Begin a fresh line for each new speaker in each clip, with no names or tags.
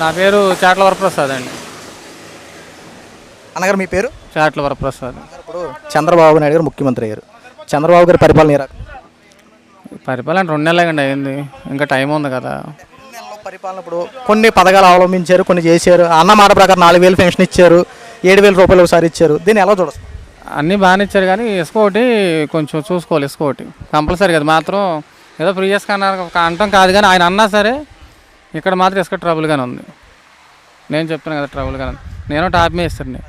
నా పేరు చాట్ల వరప్రసాద్ అండి.
అన్నగారు మీ పేరు?
చాట్ల వరప్రసాద్.
ఇప్పుడు చంద్రబాబు నాయుడు గారు ముఖ్యమంత్రి అయ్యారు. చంద్రబాబు గారి పరిపాలన ఏ రకం
పరిపాలన రెండు నెలలే కండి అయింది. ఇంకా టైం ఉంది కదా.
పరిపాలన ఇప్పుడు కొన్ని పథకాలు అవలంబించారు కొన్ని చేశారు. అన్న మాట ప్రకారం నాలుగు వేలు పెన్షన్ ఇచ్చారు ఏడు వేల రూపాయలు ఒకసారి ఇచ్చారు. దీన్ని ఎలా చూడొచ్చు?
అన్నీ బాగానే ఇచ్చారు కానీ ఇసుక ఒకటి కొంచెం చూసుకోవాలి ఇసుక ఒకటి. కంపల్సరీ కదా మాత్రం ఏదో ఫ్రీ ఇసుక అన్నారు అంటాం కాదు కానీ ఆయన అన్నా సరే ఇక్కడ మాత్రం ఇసుక ట్రబుల్గానే ఉంది. నేను చెప్తాను కదా ట్రబుల్గానే ఉంది. నేను టాప్ మీద ఇస్తాను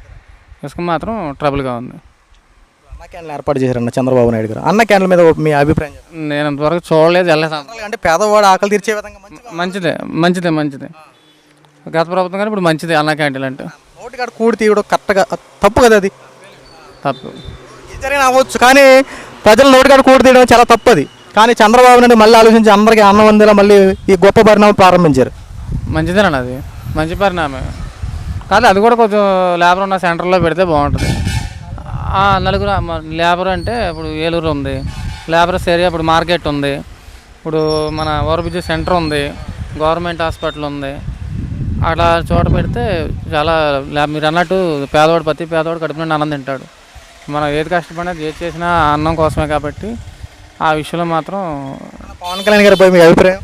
ఇసుక మాత్రం ట్రబుల్గా ఉంది.
అన్న ఏర్పాటు చేశారన్న చంద్రబాబు నాయుడు గారు. అన్న క్యాండిల్ మీద మీ అభిప్రాయం.
నేను ఇంతవరకు చూడలేదు వెళ్ళలేదు.
అంటే పేదవాడు ఆకలి తీర్చే విధంగా మంచి
మంచిదే మంచిదే మంచిదే. గత ప్రభుత్వం కానీ ఇప్పుడు మంచిదే అన్న క్యాంటీన్ అంటే.
నోటికాడ కూడి తీయడం కరెక్ట్గా తప్పు కదా అది?
తప్పు.
జరిగిన అవ్వచ్చు కానీ ప్రజల నోటికాడ కూడి తీయడం చాలా తప్పు అది. కానీ చంద్రబాబు నాయుడు మళ్ళీ ఆలోచించి అందరికీ అన్నం వందేలా మళ్ళీ ఈ గొప్ప పరిణామం ప్రారంభించారు.
మంచిదేనండి అది. మంచి పరిణామం కాదు అది కూడా కొంచెం లేబర్ ఉన్న సెంటర్లో పెడితే బాగుంటుంది. నలుగురు లేబర్ అంటే ఇప్పుడు ఏలూరు ఉంది. లేబర్స్ ఏరియా ఇప్పుడు మార్కెట్ ఉంది. ఇప్పుడు మన ఓవర్బ్రిడ్జ్ సెంటర్ ఉంది. గవర్నమెంట్ హాస్పిటల్ ఉంది. అట్లా చోట పెడితే చాలా లేబర్ మీరు అన్నట్టు పేదవాడు ప్రతి పేదవాడు కడుపు నుండి అన్నం తింటాడు. మనం ఏది కష్టపడినా ఏది చేసినా అన్నం కోసమే కాబట్టి ఆ విషయంలో మాత్రం
పవన్ కళ్యాణ్ గారిపై మీ అభిప్రాయం?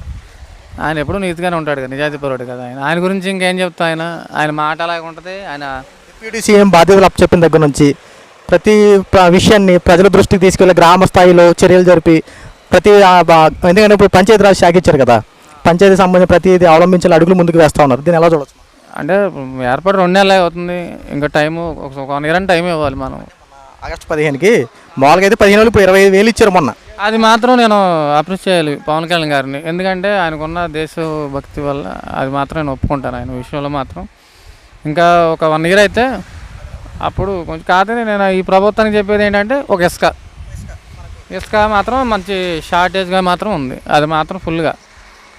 ఆయన ఎప్పుడూ నీతిగానే ఉంటాడు కదా నిజాయితీ పరుడు కదా ఆయన. ఆయన గురించి ఇంకేం చెప్తా ఆయన? ఆయన మాట అలాగే ఉంటుంది ఆయన
డిప్యూటీ సీఎం బాధ్యతలు అప్పచెప్పిన దగ్గర నుంచి ప్రతి ప్ర- విషయాన్ని ప్రజల దృష్టికి తీసుకెళ్ళి గ్రామ స్థాయిలో చర్యలు జరిపి ప్రతి ఎందుకంటే ఇప్పుడు పంచాయతీరాజ్ శాఖ ఇచ్చారు కదా పంచాయతీ సంబంధించిన ప్రతిదీ అవలంబించాలి అడుగులు ముందుకు వేస్తా ఉన్నారు. దీన్ని ఎలా చూడొచ్చు?
అంటే ఏర్పాటు రెండు నెలలు అవుతుంది ఇంకా టైము ఒక వన్ ఇయర్ టైం ఇవ్వాలి మనం.
ఆగస్టు పదిహేనుకి మామూలుగా అయితే పదిహేను వేలు ఇప్పుడు ఇరవై ఐదు వేలు ఇచ్చారు మొన్న.
అది మాత్రం నేను అప్రిషియేట్ చేయాలి పవన్ కళ్యాణ్ గారిని. ఎందుకంటే ఆయనకున్న దేశభక్తి వల్ల అది మాత్రం నేను ఒప్పుకుంటాను ఆయన విషయంలో మాత్రం. ఇంకా ఒక వన్ ఇయర్ అయితే అప్పుడు కొంచెం కాదని నేను ఈ ప్రభుత్వానికి చెప్పేది ఏంటంటే ఒక ఇసుక. ఇసుక మాత్రం మంచి షార్టేజ్గా మాత్రం ఉంది. అది మాత్రం ఫుల్గా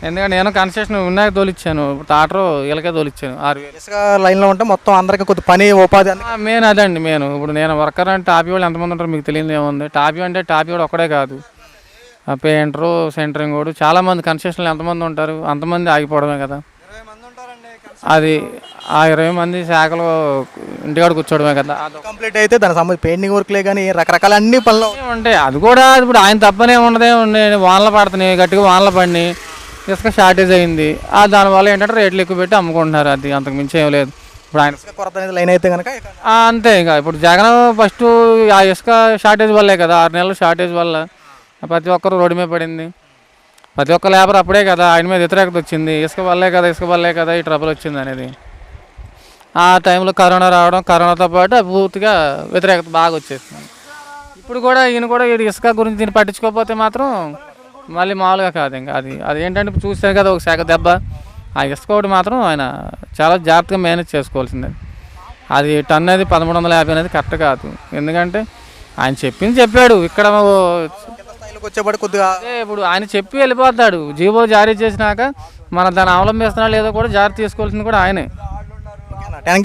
ఎందుకంటే నేను కన్సెషన్ ఉన్నాక తోలిచ్చాను. ఇప్పుడు టాటర్ ఇలాగే తోలిచ్చాను ఆరు వేలు.
ఇసుక లైన్లో ఉంటే మొత్తం అందరికీ కొద్ది పని ఉపాధి
మెయిన్ అదండి మెయిన్ ఇప్పుడు నేను వర్కర్ అంటే టాపీ వాళ్ళు ఎంతమంది ఉంటారు మీకు తెలియదు ఏముంది. టాపీ అంటే టాపీ వాడు ఒక్కడే కాదు. ఆ పెయింటరు సెంటరింగ్ కూడా చాలామంది కన్స్ట్రక్షన్లు ఎంతమంది ఉంటారు అంతమంది ఆగిపోవడమే కదా. అది ఆ ఇరవై మంది శాఖలు ఇంటికాడ కూర్చోవడమే కదా. అది
కంప్లీట్ అయితే దానికి సంబంధించి పెయింటింగ్ వర్క్లే కానీ రకరకాల అన్ని పనులు.
ఉంటాయి అది కూడా ఇప్పుడు ఆయన తప్పనే ఉండదే ఉండే వానలు పడుతున్నాయి గట్టిగా వానలు పడినాయి. ఇసుక షార్టేజ్ అయింది. ఆ దానివల్ల ఏంటంటే రేట్లు ఎక్కువ పెట్టి అమ్ముకుంటున్నారు అది. అంతకు మించి ఏం లేదు. ఇప్పుడు ఆయన
ఇసుక కొరత అనేది లైన్ అయితే కనుక
అంతే ఇంకా. ఇప్పుడు జగన్ ఫస్ట్ ఆ ఇసుక షార్టేజ్ వల్లే కదా. ఆరు నెలల షార్టేజ్ వల్ల ప్రతి ఒక్కరు రోడ్డు మీద పడింది. ప్రతి ఒక్క లేబర్ అప్పుడే కదా ఆయన మీద వ్యతిరేకత వచ్చింది. ఇసుక వల్లే కదా ఇసుక వల్లే కదా ఈ ట్రబుల్ వచ్చింది అనేది. ఆ టైంలో కరోనా రావడం కరోనాతో పాటు పూర్తిగా వ్యతిరేకత బాగా వచ్చేసింది. ఇప్పుడు కూడా ఈయన కూడా ఈ ఇసుక గురించి దీన్ని పట్టించుకోకపోతే మాత్రం మళ్ళీ మామూలుగా కాదు ఇంకా. అది అది ఏంటంటే ఇప్పుడు చూసారు కదా ఒక శాఖ దెబ్బ. ఆ ఇసుక ఒకటి మాత్రం ఆయన చాలా జాగ్రత్తగా మేనేజ్ చేసుకోవాల్సిందే. అది టన్ అది పదమూడు వందల యాభై అనేది కరెక్ట్ కాదు. ఎందుకంటే ఆయన చెప్పింది చెప్పాడు. ఇక్కడ
వచ్చేపాటి కొద్దిగా
ఇప్పుడు ఆయన చెప్పి వెళ్ళిపోతాడు. జీవో జారీ చేసినాక మన దాన్ని అవలంబిస్తున్నా లేదో కూడా జాగ్రత్త తీసుకోవాల్సింది కూడా ఆయనే.
Thank you